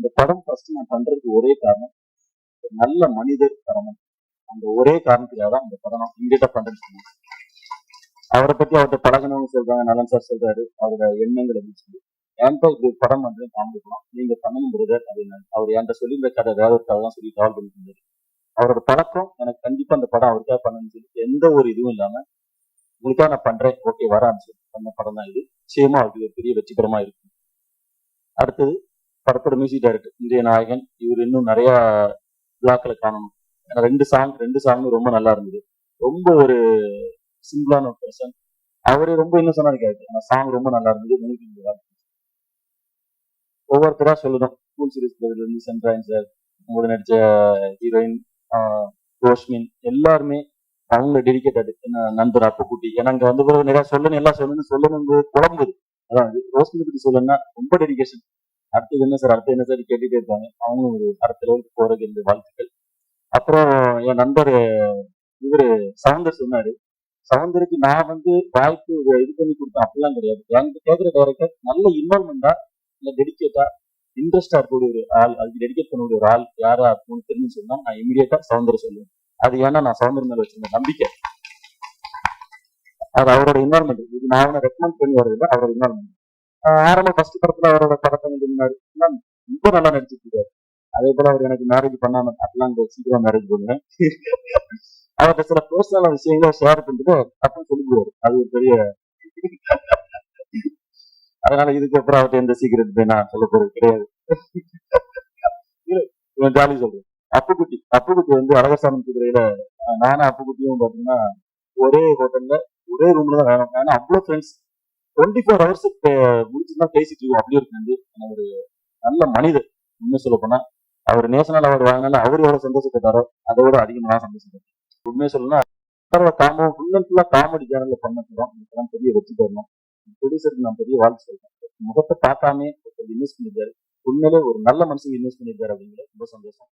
இந்த படம் ஃபர்ஸ்ட் நான் பண்றதுக்கு ஒரே காரணம் நல்ல மனிதர் தரணும் அந்த ஒரே காரணத்துக்காக தான் இந்த படம் நான் இமீடியட்டா பண்றேன்னு சொன்னேன் அவரை பத்தி அவர்கிட்ட பழகணும்னு சொல்றாங்க நலன் சார் சொல்றாரு. அவரோட எண்ணங்கள் அப்படின்னு சொல்லி என்கிட்ட இப்படி படம் வந்து காமிக்கலாம். நீங்க தமிழ் பிரதர் அப்படின்னு அவர் என்கிட்ட சொல்லி இந்த கதை வேற ஒரு கதை தான் சொல்லி கால் பண்ணிட்டு அவரோட பழக்கம் எனக்கு கண்டிப்பா அந்த படம் அவருக்காக பண்ணணும்னு சொல்லி எந்த ஒரு இதுவும் இல்லாம உங்களுக்காக நான் பண்றேன். ஓகே வரான்னு சொல்லி பண்ண படம் தான் இது. நிச்சயமா அவருக்கு ஒரு பெரிய வெற்றிகரமா இருக்கும். அடுத்தது படத்தோட மியூசிக் டைரக்டர் இந்திய நாயகன் இவர் இன்னும் நிறைய விழாக்களை காணணும். ஏன்னா ரெண்டு சாங் ரெண்டு சாங்கும் ரொம்ப நல்லா இருந்தது. ரொம்ப ஒரு சிம்பிளான ஒரு பர்சன் அவரே ரொம்ப இன்னும் சொன்னா இருக்காரு. ஆனா சாங் ரொம்ப நல்லா இருந்தது. மியூசிக் நல்லா இருந்தது. ஒவ்வொருத்தரா சொல்லணும். ஸ்கூல் சீரீஸ் இருந்து சென்ட்ராயின் சார் உங்களோட நடிச்ச ஹீரோயின் ரோஷ்மின் எல்லாருமே அவங்க டெடிக்கேட்டட் நண்பர் அப்பக்குட்டி ஏன்னா அங்க வந்து பிறகு நிறைய சொல்லணும் எல்லாம் சொல்லணும் சொல்லணும் குழம்புது அதான் ரோஷ்மின் பத்தி சொல்லணும்னா ரொம்ப டெடிகேஷன் அடுத்தது என்ன சார்? அடுத்து என்ன சார் கேட்டுட்டே இருப்பாங்க அவங்களும் ஒரு அடுத்த லெவலுக்கு போறதுக்கு இந்த வாழ்த்துக்கள். அப்புறம் என் நண்பர் இவரு சவுந்தர் சொன்னாரு. சவுந்தருக்கு நான் வந்து வாய்ப்பு இது பண்ணி கொடுத்தேன். அப்படிலாம் கிடையாது. என்கிட்ட கேட்கிற டேரக்டர் நல்ல இன்வால்மெண்டா இல்லை டெடிக்கேட்டா இன்ட்ரெஸ்டா இருக்கக்கூடிய ஒரு ஆள் அதுக்கு டெடிகேட் பண்ணக்கூடிய ஒரு ஆள் யாரா இருக்கும்னு தெரிஞ்சு சொன்னா நான் இமீடியட்டா சவுந்தர் சொல்லுவேன். அது ஏன்னா நான் சவுந்தர் மேல வச்சிருந்த நம்பிக்கை. அது அவரோட இன்வால்மெண்ட் இது நான் ரெக்கமெண்ட் பண்ணி வரதில்லை அவரோட இன்வால்மெண்ட் ஆரம்ப ஃபர்ஸ்ட் படத்துல அவரோட படத்தை வந்து ரொம்ப நல்லா நடிச்சிருக்காரு இருக்காரு. அதே போல அவர் எனக்கு மேரேஜ் பண்ணாம அப்பெல்லாம் சீக்கிரம் மேரேஜ் பண்ணுவேன் அவர்கிட்ட சில பர்சனல் விஷயங்களை ஷேர் பண்ணிட்டு அப்படி சொல்லிடுவாரு. அது ஒரு பெரிய அதனால இதுக்கப்புறம் அவர்கிட்ட எந்த சீக்கிரட் நான் சொல்ல போறது கிடையாது. ஜாலி சொல்றேன். அப்புக்குட்டி அப்புக்குட்டி வந்து அழகசாமி குதிரையில நானும் அப்புக்குட்டியும் பாத்தீங்கன்னா ஒரே ஹோட்டல்ல ஒரே ரூம்ல தான் வேணும் ஏன்னா அவ்வளவு ஃப்ரெண்ட்ஸ் டுவெண்ட்டி ஃபோர் ஹவர்ஸ் முடிச்சு பேசிட்டு இருக்கோம். அப்படி இருக்கு ஒரு நல்ல மனிதர். உண்மை சொல்ல போனா அவர் நேஷனல் அவார்டு வாங்கினாலும் அவர் எவ்வளவு சந்தோஷப்பட்டாரோ அதை விட அதிகமாக சந்தோஷத்தை உண்மையை சொல்லணும்னா காமோ ஃபுல் அண்ட் ஃபுல்லா காமெடி சேனல்ல பண்ண இதெல்லாம் பெரிய வெற்றி தரணும் ப்ரொடியூசருக்கு நான் பெரிய வாழ்த்து சொல்றேன். முகத்தை பார்க்காமே இன்வெஸ்ட் பண்ணியிருக்காரு. உண்மையிலே ஒரு நல்ல மனுஷங்க இன்வெஸ்ட் பண்ணியிருக்காரு அப்படிங்கிறது ரொம்ப சந்தோஷம்.